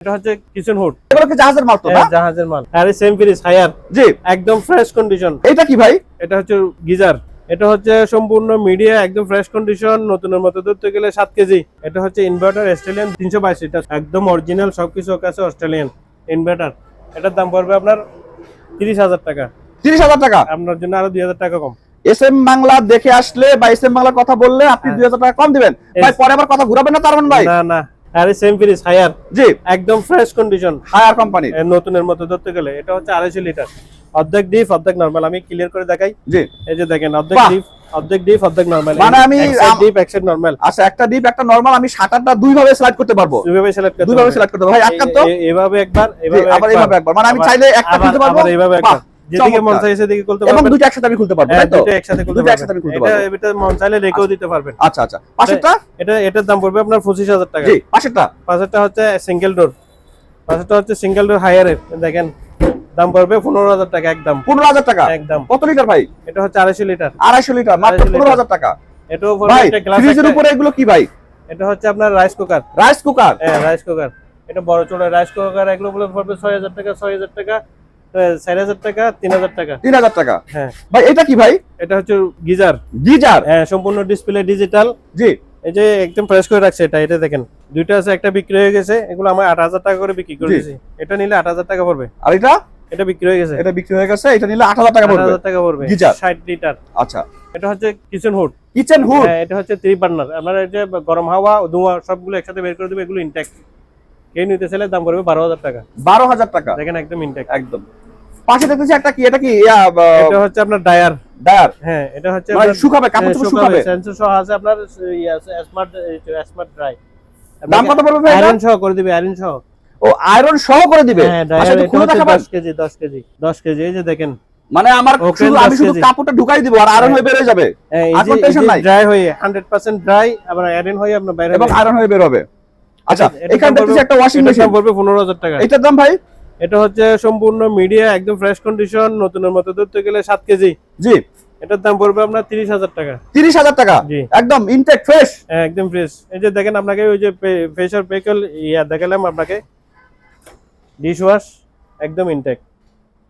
এটা হচ্ছে kitchen hood এগুলো কি জাহাজের মাল তো না? জাহাজের মাল। আর সেম হায়ার জি। একদম ফ্রেশ কন্ডিশন এটা কি ভাই? এটা হচ্ছে গিজার। এটা হচ্ছে সম্পূর্ণ মিডিয়া একদম ফ্রেশ কন্ডিশন নতুনের মতো ধরতে গেলে সাত কেজি। এটা হচ্ছে ইনভার্টার অস্ট্রেলিয়ান তিনশো বাইশ লিটার। একদম অরিজিনাল সবকিছু অস্ট্রেলিয়ান ইনভার্টার এটার দাম পড়বে আপনার তিরিশ হাজার টাকা। তিরিশ হাজার টাকা? আপনার জন্য আরও দুই হাজার টাকা কম। এস এম বাংলা দেখে আসলে বা এস এম বাংলার কথা বললে আপনি হ্যাঁ। দুই হাজার টাকা কম দিবেন। ভাই পরে আবার কথা ঘুরাবেন না তার ভাই? না না। আরে সেম পিরিস হায়ার জি। একদম ফ্রেশ কন্ডিশন হায়ার কোম্পানি নতুনের মতো ধরতে গেলে এটা হচ্ছে আড়াইশো লিটার। অর্ধেক ডিপ অর্ধেক নর্মাল আমি ক্লিয়ার করে দেখাই। জি। এই যে দেখেন অর্ধেক ডিপ অর্ধেক ডিপ অর্ধেক নর্মাল মানে আমি ডিপ এক সাইড নর্মাল আচ্ছা একটা ডিপ একটা নরমাল আমি সাঁতারটা দুই ভাবে সিলেক্ট করতে পারব? দুইভাবে সিলেক্ট করতে দুই ভাবে সিলেক্ট করতে পারব ভাই একটা তো? এভাবে একবার এভাবে আবার এইভাবে একবার। মানে আমি চাইলে একটা খুলতে পারব? আবার এইভাবে একবার যেদিকে মন চাই সেদিকে খুলতে এবং পারবেন। একসাথে আমি খুলতে পারব হ্যাঁ, তাই তো? দুটো একসাথে খুলতে দুটো পারবেন। একসাথে খুলতে পারব। এটা মন চাইলে রেখেও দিতে পারবেন। আচ্ছা আচ্ছা। পাশেরটা? এটা এটার দাম পড়বে আপনার পঁচিশ হাজার টাকা। জি পাশেরটা? পাঁচটা হচ্ছে সিঙ্গেল ডোর পাঁচটা হচ্ছে সিঙ্গেল ডোর হায়ারের দেখেন দাম পড়বে পনেরো হাজার টাকা একদম। পনেরো হাজার টাকা? একদম। কত লিটার ভাই? এটা হচ্ছে আড়াইশো লিটার আড়াইশো লিটার মাত্র পনেরো হাজার টাকা। এটাও পড়বে ভাই ফ্রিজের উপরে এগুলো কি ভাই? এটা হচ্ছে আপনার রাইস কুকার রাইস কুকার হ্যাঁ রাইস কুকার এটা বড় চোড়া রাইস কুকার এগুলো বলে পড়বে ছয় হাজার টাকা ছয় হাজার টাকা। চার হাজার টাকা তিন হাজার টাকা। তিন হাজার টাকা। হ্যাঁ। ভাই এটা কি ভাই? এটা হচ্ছে গিজার। গিজার? হ্যাঁ সম্পূর্ণ ডিসপ্লে ডিজিটাল। জি। এই যে একদম ফ্রেশ করে রাখছে এটা এটা দেখেন। দুইটা আছে একটা বিক্রি হয়ে গেছে এগুলো আমার আট হাজার টাকা করে বিক্রি করে দিয়েছি এটা নিলে আট হাজার টাকা পড়বে। আর এটা? এটা বিক্রি হয়ে গেছে। এটা বিক্রি হয়ে গেছে এটা নিলে টাকা আট পড়বে হাজার টাকা পড়বে। গিজার। ষাট লিটার। আচ্ছা। এটা হচ্ছে কিচেন হুড কিচেন হুড হ্যাঁ এটা হচ্ছে থ্রি বার্নার আপনার যে গরম হাওয়া ধোঁয়া সবগুলো একসাথে বের করে দেবে এগুলো ইনটেক্ট নিতে চাইলে দাম পড়বে বারো হাজার টাকা। বারো হাজার টাকা? দেখেন একদম ইনটেক্ট একদম। পাশে দেখতেছি একটা কি এটা কি এটা হচ্ছে আপনার ডায়ার ডায়ার হ্যাঁ এটা হচ্ছে মানে শুকাবে কাপড় চোপড় শুকাবে। সেন্সর সহ আছে আপনার স্মার্ট স্মার্ট ড্রাই দাম কত পড়বে ভাই আয়রন সহ করে দিবে আয়রন সহ। ও আয়রন সহ করে দিবে? হ্যাঁ আচ্ছা খুলে 10 কেজি 10 কেজি 10 কেজি এই যে দেখেন। মানে আমার শুধু আমি শুধু কাপড়টা ঢুকাই দিব আর আয়রন হয়ে। বের হয়ে যাবে। হ্যাঁ, আর tension নাই? ড্রাই হয়ে 100% ড্রাই আবার আয়রন হয়ে আপনার বাইরে এবং আয়রন হয়ে বের হবে। আচ্ছা এখানে দেখতেছি একটা ওয়াশিং মেশিন পড়বে 15000 টাকা। এটার দাম ভাই? এটা হচ্ছে সম্পূর্ণ মিডিয়া একদম ফ্রেশ কন্ডিশন নতুনের মতো। ধরতে গেলে 7 কেজি। জি। এটার দাম পড়বে আপনার 30000 টাকা। তিরিশ হাজার টাকা? জি। একদম ইনটেক ফ্রেশ হ্যাঁ একদম ফ্রেশ এই যে দেখেন আপনাকে ওই যে ফেশার পেকল ইয়া দেখালাম আপনাকে। ডিশ ওয়াশ একদম ইনটেক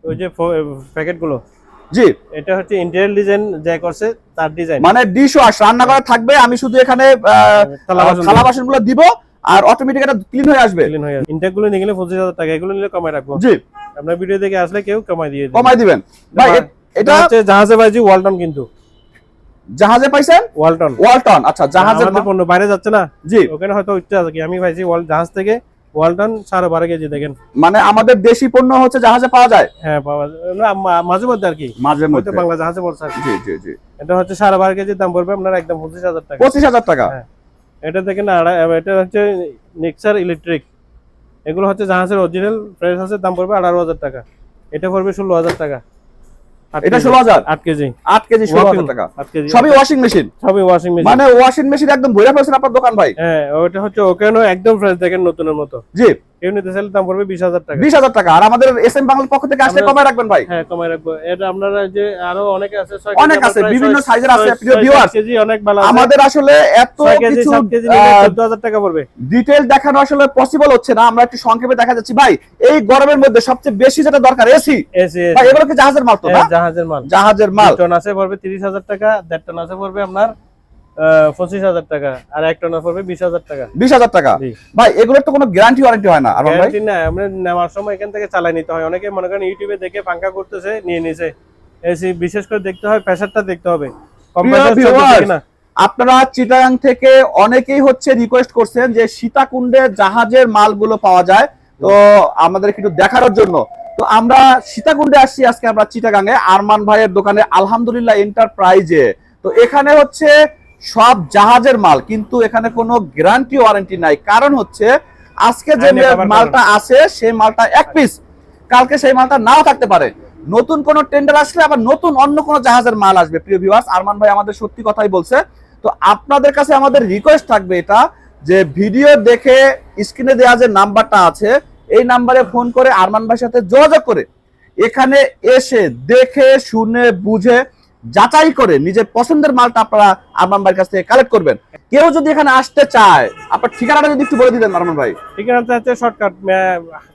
ওই যে প্যাকেটগুলো জি। এটা হচ্ছে ইন্টেরিয়ার ডিজাইন যা করছে তার ডিজাইন মানে ডিশ ওয়াশ রান্না করা থাকবে আমি শুধু এখানে থালা বাসন থালা বাসনগুলো দিব আর অটোমেটিক এটা ক্লিন হয়ে আসবে। ক্লিন হয়ে ইনটেকগুলো নিয়ে গেলে পঁচিশ হাজার টাকা এগুলো নিলে কমায় রাখব। জি। আপনার ভিডিও দেখে আসলে কেউ কমাই দিয়ে দিবে। কমাই দিবেন। ভাই এটা হচ্ছে জাহাজে বাজি ওয়ালটন কিন্তু। জাহাজে পাইছেন? ওয়ালটন ওয়ালটন আচ্ছা জাহাজের আমাদের পণ্য বাইরে যাচ্ছে না। জি। ওখানে হয়তো উঠতে আছে কি? আমি পাইছি ওয়াল জাহাজ থেকে ওয়ালটন সাড়ে বারো কেজি দেখেন। মানে আমাদের দেশি পণ্য হচ্ছে জাহাজে পাওয়া যায়? হ্যাঁ পাওয়া যায়। মাঝে মধ্যে আর কি। মাঝে মধ্যে। বাংলা জাহাজে কি। জি জি জি। এটা হচ্ছে সাড়ে বারো কেজির দাম পড়বে আপনার একদম পঁচিশ হাজার টাকা। পঁচিশ হাজার টাকা? হ্যাঁ। এটা দেখেন এটা হচ্ছে নেক্সার ইলেকট্রিক এগুলো হচ্ছে জাহাজের অরিজিনাল প্রাইস আছে দাম পড়বে আঠারো হাজার টাকা। এটা পড়বে ষোলো হাজার টাকা। এটা। ষোলো হাজার? আট কেজি। আট কেজি ষোলো হাজার টাকা। সবই ওয়াশিং মেশিন সবই ওয়াশিং মেশিন মানে ওয়াশিং মেশিন একদম ভরে ফেলছেন আপনার দোকান ভাই? হ্যাঁ ওটা হচ্ছে ওকেনও একদম ফ্রেশ দেখেন নতুনের মতো। জি। কেউ নিতে চাইলে দাম পড়বে বিশ হাজার টাকা। বিশ হাজার টাকা। আর আমাদের এস বাংলার পক্ষ থেকে আসলে কমায় রাখবেন ভাই? হ্যাঁ কমাই রাখব। এটা আপনারা যে আরও অনেকে আছে অনেক আছে, বিভিন্ন সাইজের আছে, প্রিয় ছয়- কেজি অনেক ভালো আমাদের আসলে এত কিছু সাত কেজি নিলে চোদ্দ হাজার টাকা পড়বে। ডিটেল দেখানো আসলে পসিবল হচ্ছে না আমরা একটু সংক্ষেপে দেখা যাচ্ছি। ভাই এই গরমের মধ্যে সবচেয়ে বেশি যেটা দরকার এসি? এসি ভাই এগুলো কি জাহাজের মাল তো না? জাহাজের মাল। জাহাজের মাল। টন আছে পড়বে তিরিশ হাজার টাকা দেড় টন আছে পড়বে আপনার পঁচিশ হাজার টাকা। আর এক টন পড়বে বিশ হাজার টাকা। বিশ হাজার টাকা? ভাই এগুলোর তো কোনো গ্যারান্টি ওয়ারেন্টি হয় না গ্যারান্টি না আমরা নেওয়ার সময় এখান থেকে চালাই নিতে হয়। অনেকে মনে করেন ইউটিউবে দেখে পাঙ্কা করতেছে নিয়ে নিছে। এসি বিশেষ করে দেখতে হয় প্রেসারটা দেখতে হবে। Compressor প্রিয় চলতেছে viewers, কিনা। আপনারা চিটাগাং থেকে অনেকেই হচ্ছে রিকোয়েস্ট করছেন যে সীতাকুণ্ডে জাহাজের মালগুলো পাওয়া যায়। তো আমাদের একটু দেখানোর জন্য। তো আমরা সীতাকুণ্ডে আসছি আজকে আমরা চিটাগাংয়ে আরমান ভাইয়ের দোকানে আলহামদুলিল্লাহ এন্টারপ্রাইজে তো এখানে হচ্ছে সব জাহাজের মাল কিন্তু এখানে কোনো গ্যারান্টি ওয়ারেন্টি নাই। কারণ হচ্ছে আজকে যে মালটা আছে সেই মালটা এক পিস কালকে সেই মালটা নাও থাকতে পারে। নতুন কোন টেন্ডার আসলে আবার নতুন অন্য কোন জাহাজের মাল আসবে। প্রিয় ভিউয়ার্স আরমান ভাই আমাদের সত্যি কথাই বলছে। তো আপনাদের কাছে আমাদের রিকোয়েস্ট থাকবে এটা যে ভিডিও দেখে স্ক্রিনে দেওয়া যে নাম্বারটা আছে এই নাম্বারে ফোন করে আরমান ভাইয়ের সাথে যোগাযোগ করে। এখানে এসে দেখে শুনে বুঝে যাচাই করে নিজের পছন্দের মালটা আপনারা আরমান ভাইয়ের কাছ থেকে কালেক্ট করবেন। কেউ যদি এখানে আসতে চায় আপনার ঠিকানাটা যদি একটু বলে দিতেন আরমান ভাই। ঠিকানাটা হচ্ছে শর্টকাট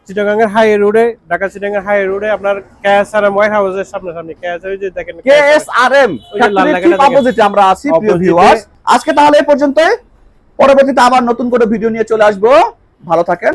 চিটাগাঙ্গের হাই রোডে ঢাকা চিটাগাঙ্গের হাই রোডে আপনার কেএসআরএম ওয়ার হাউসের সামনে সামনে। কেএসআর যে দেখেন কে এস আর এম ওই লাল লেখাটা দেখেন। অপোজিটে আমরা আছি প্রিয় ভিউয়ার্স আজকে তাহলে এই পর্যন্তই। পরবর্তীতে আবার নতুন করে ভিডিও নিয়ে চলে আসব। ভালো থাকেন।